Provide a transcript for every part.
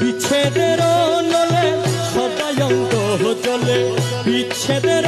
বিচ্ছেদের নলে সদায়ন্ত চলে। বিচ্ছেদের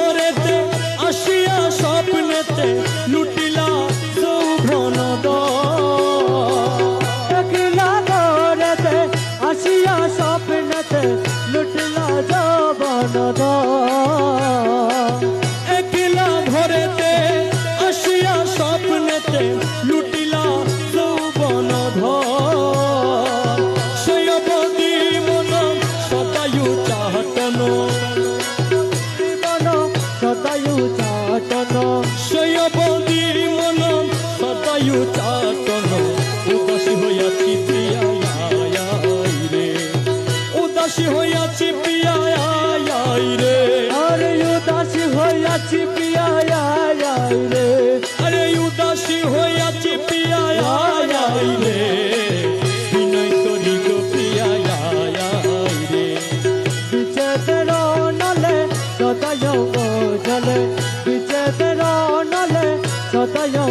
you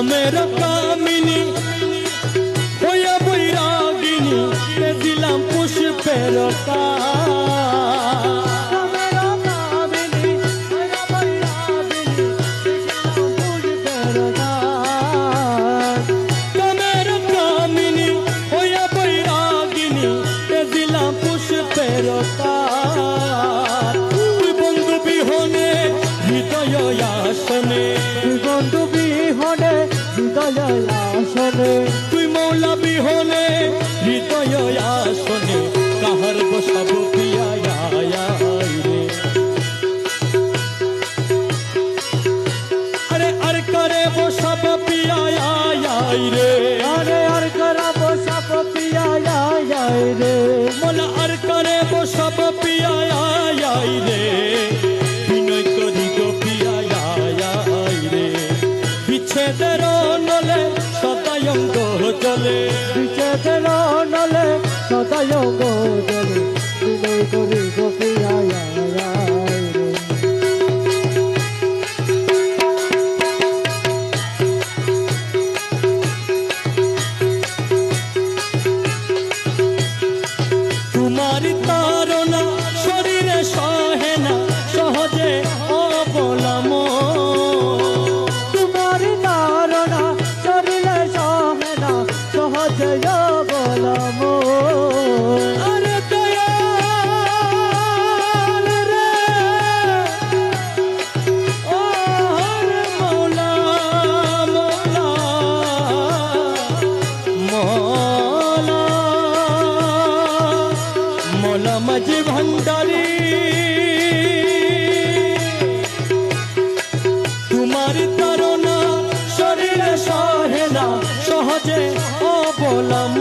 নামের কামিনী বইয়া বৈরাগিনী দিলাম পুষ্পের কা ফেরতার বন্ধু বিহনে হৃদয় আসনে। বন্ধু হৃদয় আসনে। তুই মৌলা বিহনে হৃদয় আসনে কাহার বসাবো বিচেতে নলে সদায় গো জলে বিনয় করি গোপিয়া তোমার তারা শরীরে সহে না, সহজে অবলাম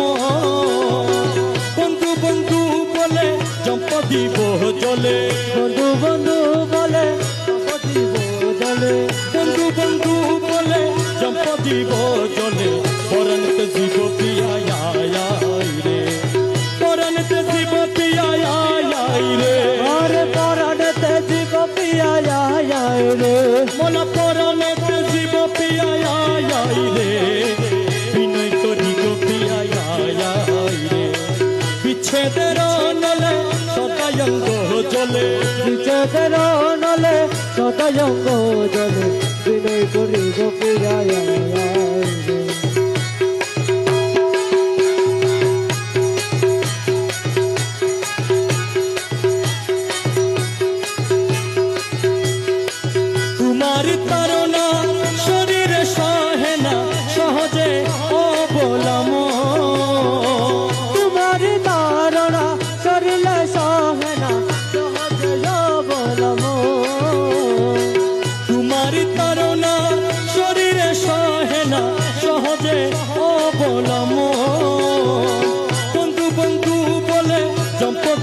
বন্ধু বন্ধু বলে, জম্প দিব জলে। বন্ধু বন্ধু বলে জলে। বন্ধু বন্ধু বলে, জম্প দিব জলে। বিনয় করি গোপিয়া রে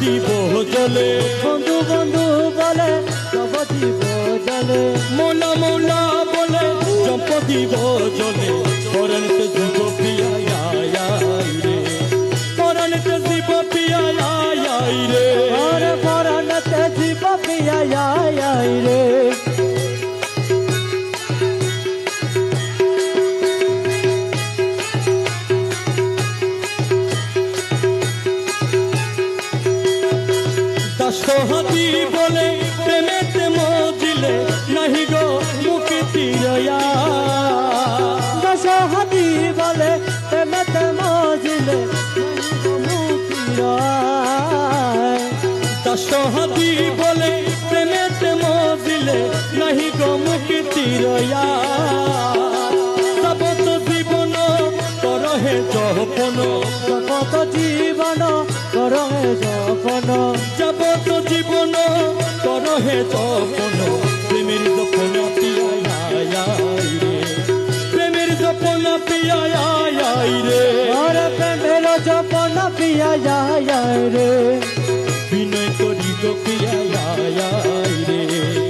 দিব জলে বন্ধু বন্ধু বলে সব জীব জলে মোলা মোলা বলে জম্প দিব জলে দাসহাতি বলে, প্রেমেতে মজিলে নাহি গো মুক্তি রয়া দশহাতি বলে তেমতে মজিলে দাসহাতি বলে, প্রেমেতে মজিলে নাহি গো মুক্তি রয়া জপন প্রেমের পিয়াই রে। প্রেমের জপন পিয়াই রে। আর প্রেমের জপন পিয়া যায় রে। বিনয় করি গো পিয়াই